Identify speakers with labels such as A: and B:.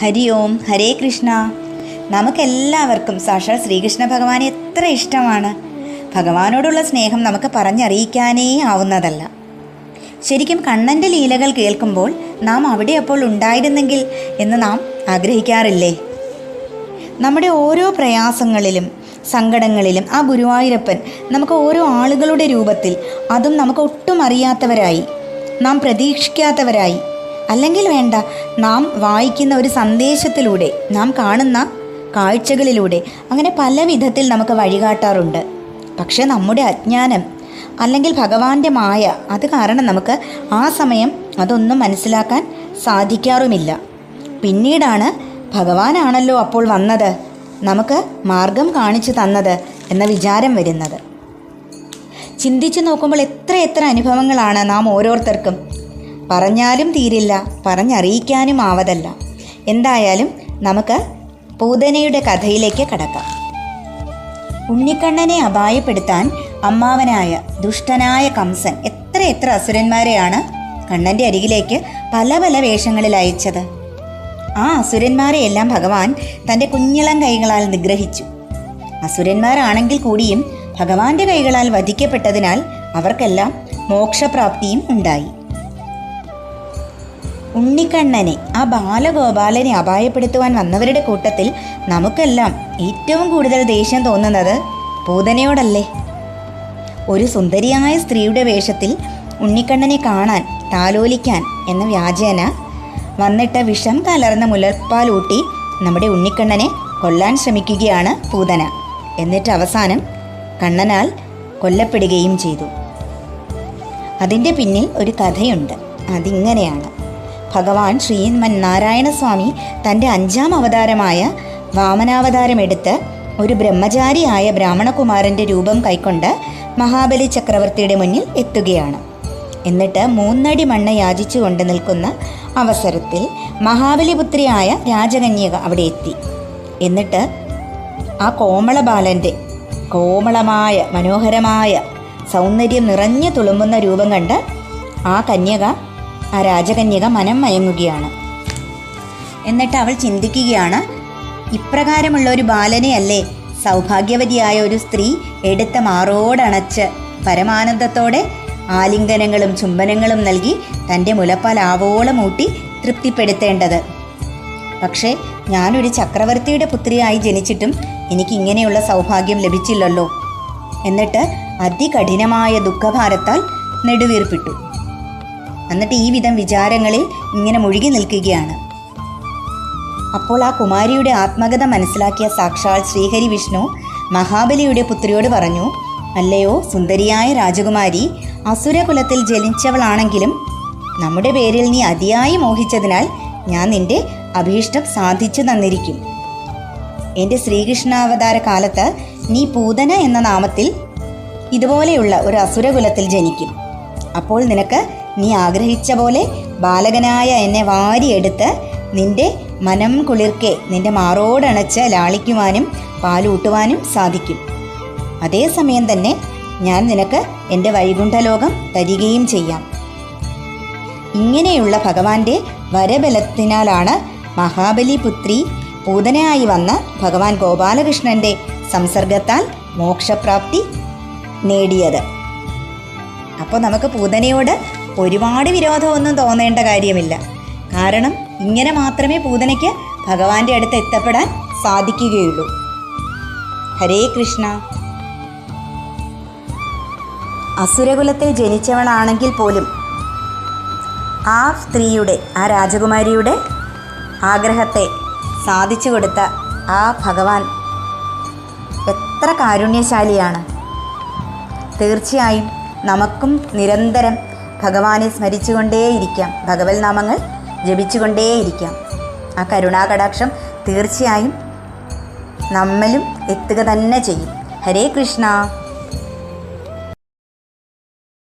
A: ഹരി ഓം ഹരേ കൃഷ്ണ. നമുക്കെല്ലാവർക്കും സാക്ഷാൽ ശ്രീകൃഷ്ണ ഭഗവാനെ എത്ര ഇഷ്ടമാണ്. ഭഗവാനോടുള്ള സ്നേഹം നമുക്ക് പറഞ്ഞറിയിക്കാനേ ആവുന്നതല്ല. ശരിക്കും കണ്ണന്റെ ലീലകൾ കേൾക്കുമ്പോൾ നാം അവിടെ അപ്പോൾ ഉണ്ടായിരുന്നെങ്കിൽ എന്ന് നാം ആഗ്രഹിക്കാറില്ലേ? നമ്മുടെ ഓരോ പ്രയാസങ്ങളിലും സങ്കടങ്ങളിലും ആ ഗുരുവായൂരപ്പൻ നമുക്ക് ഓരോ ആളുകളുടെ രൂപത്തിൽ അതും നമുക്ക് ഒട്ടും അറിയാത്തവരായി നാം പ്രതീക്ഷിക്കാത്തവരായി അല്ലെങ്കിൽ വേണ്ട. നാം വായിക്കുന്ന ഒരു സന്ദേശത്തിലൂടെ നാം കാണുന്ന കാഴ്ചകളിലൂടെ അങ്ങനെ പല വിധത്തിൽ നമുക്ക് വഴികാട്ടാറുണ്ട്. പക്ഷെ നമ്മുടെ അജ്ഞാനം അല്ലെങ്കിൽ ഭഗവാന്റെ മായ അത് കാരണം നമുക്ക് ആ സമയം അതൊന്നും മനസ്സിലാക്കാൻ സാധിക്കാറുമില്ല. പിന്നീടാണ് ഭഗവാനാണല്ലോ അപ്പോൾ വന്നത് നമുക്ക് മാർഗം കാണിച്ചു തന്നത് എന്ന വിചാരം വരുന്നത്. ചിന്തിച്ചു നോക്കുമ്പോൾ എത്ര എത്ര അനുഭവങ്ങളാണ് നാം ഓരോരുത്തർക്കും പറഞ്ഞാലും തീരില്ല പറഞ്ഞറിയിക്കാനും ആവതല്ല. എന്തായാലും നമുക്ക് പൂതനയുടെ കഥയിലേക്ക് കടക്കാം. ഉണ്ണിക്കണ്ണനെ അപായപ്പെടുത്താൻ അമ്മാവനായ ദുഷ്ടനായ കംസൻ എത്ര എത്ര അസുരന്മാരെയാണ് കണ്ണന്റെ അരികിലേക്ക് പല പല വേഷങ്ങളിൽ അയച്ചത്. ആ അസുരന്മാരെയെല്ലാം ഭഗവാൻ തന്റെ കുഞ്ഞിളം കൈകളാൽ നിഗ്രഹിച്ചു. അസുരന്മാരാണെങ്കിൽ കൂടിയും ഭഗവാന്റെ കൈകളാൽ വധിക്കപ്പെട്ടതിനാൽ അവർക്കെല്ലാം മോക്ഷപ്രാപ്തിയും ഉണ്ടായി. ഉണ്ണിക്കണ്ണനെ ആ ബാലഗോപാലനെ അപായപ്പെടുത്തുവാൻ വന്നവരുടെ കൂട്ടത്തിൽ നമുക്കെല്ലാം ഏറ്റവും കൂടുതൽ ദേഷ്യം തോന്നുന്നത് പൂതനയോടല്ലേ? ഒരു സുന്ദരിയായ സ്ത്രീയുടെ വേഷത്തിൽ ഉണ്ണിക്കണ്ണനെ കാണാൻ താലോലിക്കാൻ എന്ന വ്യാജേന വന്നിട്ട വിഷം കലർന്ന മുലപ്പാലൂട്ടി നമ്മുടെ ഉണ്ണിക്കണ്ണനെ കൊല്ലാൻ ശ്രമിക്കുകയാണ് പൂതന. എന്നിട്ട് അവസാനം കണ്ണനാൽ കൊല്ലപ്പെടുകയും ചെയ്തു. അതിന്റെ പിന്നിൽ ഒരു കഥയുണ്ട്. അതിങ്ങനെയാണ്. ഭഗവാൻ ശ്രീമൻ നാരായണസ്വാമി തന്റെ അഞ്ചാം അവതാരമായ വാമനാവതാരമെടുത്ത് ഒരു ബ്രഹ്മചാരിയായ ബ്രാഹ്മണകുമാരന്റെ രൂപം കൈക്കൊണ്ട് മഹാബലി ചക്രവർത്തിയുടെ മുന്നിൽ എത്തുകയാണ്. എന്നിട്ട് മൂന്നടി മണ്ണ് യാചിച്ചു കൊണ്ട് നിൽക്കുന്ന അവസരത്തിൽ മഹാബലിപുത്രിയായ രാജകന്യക അവിടെ എത്തി. എന്നിട്ട് ആ കോമള ബാലന്റെ കോമളമായ മനോഹരമായ സൗന്ദര്യം നിറഞ്ഞു തുളുമ്പുന്ന രൂപം കണ്ട് ആ കന്യക ആ രാജകന്യക മനം മയങ്ങുകയാണ്. എന്നിട്ട് അവൾ ചിന്തിക്കുകയാണ് ഇപ്രകാരമുള്ള ഒരു ബാലനെയല്ലേ സൗഭാഗ്യവതിയായ ഒരു സ്ത്രീ എടുത്ത മാറോടണച്ച് പരമാനന്ദത്തോടെ ആലിംഗനങ്ങളും ചുംബനങ്ങളും നൽകി തന്റെ മുലപ്പാൽ ആവോളം ഊട്ടി തൃപ്തിപ്പെടുത്തേണ്ടത്. പക്ഷേ ഞാനൊരു ചക്രവർത്തിയുടെ പുത്രിയായി ജനിച്ചിട്ടും എനിക്ക് ഇങ്ങനെയുള്ള സൗഭാഗ്യം ലഭിച്ചില്ലല്ലോ. എന്നിട്ട് അതികഠിനമായ ദുഃഖഭാരത്താൽ നെടുവീർപ്പിട്ടു. എന്നിട്ട് ഈ വിധം വിചാരങ്ങളിൽ ഇങ്ങനെ മുഴുകി നിൽക്കുകയാണ്. അപ്പോൾ ആ കുമാരിയുടെ ആത്മകഥ മനസ്സിലാക്കിയ സാക്ഷാൽ ശ്രീഹരി വിഷ്ണു മഹാബലിയുടെ പുത്രിയോട് പറഞ്ഞു അല്ലയോ സുന്ദരിയായ രാജകുമാരി അസുരകുലത്തിൽ ജനിച്ചവളാണെങ്കിലും നമ്മുടെ പേരിൽ നീ അതിയായി മോഹിച്ചതിനാൽ ഞാൻ നിന്റെ അഭീഷ്ടം സാധിച്ചു തന്നിരിക്കും. എന്റെ ശ്രീകൃഷ്ണാവതാര കാലത്ത് നീ പൂതന എന്ന നാമത്തിൽ ഇതുപോലെയുള്ള ഒരു അസുരകുലത്തിൽ ജനിക്കും. അപ്പോൾ നിനക്ക് നീ ആഗ്രഹിച്ച പോലെ ബാലകനായ എന്നെ വാരിയെടുത്ത് നിന്റെ മനം കുളിർക്കെ നിന്റെ മാറോടണച്ച് ലാളിക്കുവാനും പാലൂട്ടുവാനും സാധിക്കും. അതേസമയം തന്നെ ഞാൻ നിനക്ക് എന്റെ വൈകുണ്ഠലോകം തരികയും ചെയ്യാം. ഇങ്ങനെയുള്ള ഭഗവാന്റെ വരബലത്തിനാലാണ് മഹാബലി പുത്രി പൂതനയായി വന്ന ഭഗവാൻ ഗോപാലകൃഷ്ണന്റെ സംസർഗത്താൽ മോക്ഷപ്രാപ്തി നേടിയത്. അപ്പോൾ നമുക്ക് പൂതനയോട് ഒരുപാട് വിരോധമൊന്നും തോന്നേണ്ട കാര്യമില്ല. കാരണം ഇങ്ങനെ മാത്രമേ പൂതനയ്ക്ക് ഭഗവാന്റെ അടുത്ത് എത്തപ്പെടാൻ സാധിക്കുകയുള്ളൂ. ഹരേ കൃഷ്ണ. അസുരകുലത്തിൽ ജനിച്ചവളാണെങ്കിൽ പോലും ആ സ്ത്രീയുടെ ആ രാജകുമാരിയുടെ ആഗ്രഹത്തെ സാധിച്ചു കൊടുത്ത ആ ഭഗവാൻ എത്ര കാരുണ്യശാലിയാണ്. തീർച്ചയായും നമുക്കും നിരന്തരം ഭഗവാനെ സ്മരിച്ചുകൊണ്ടേയിരിക്കാം. ഭഗവത് നാമങ്ങൾ ജപിച്ചുകൊണ്ടേയിരിക്കാം. ആ കരുണാകടാക്ഷം തീർച്ചയായും നമ്മലും എത്തുക തന്നെ ചെയ്യും. ഹരേ കൃഷ്ണ.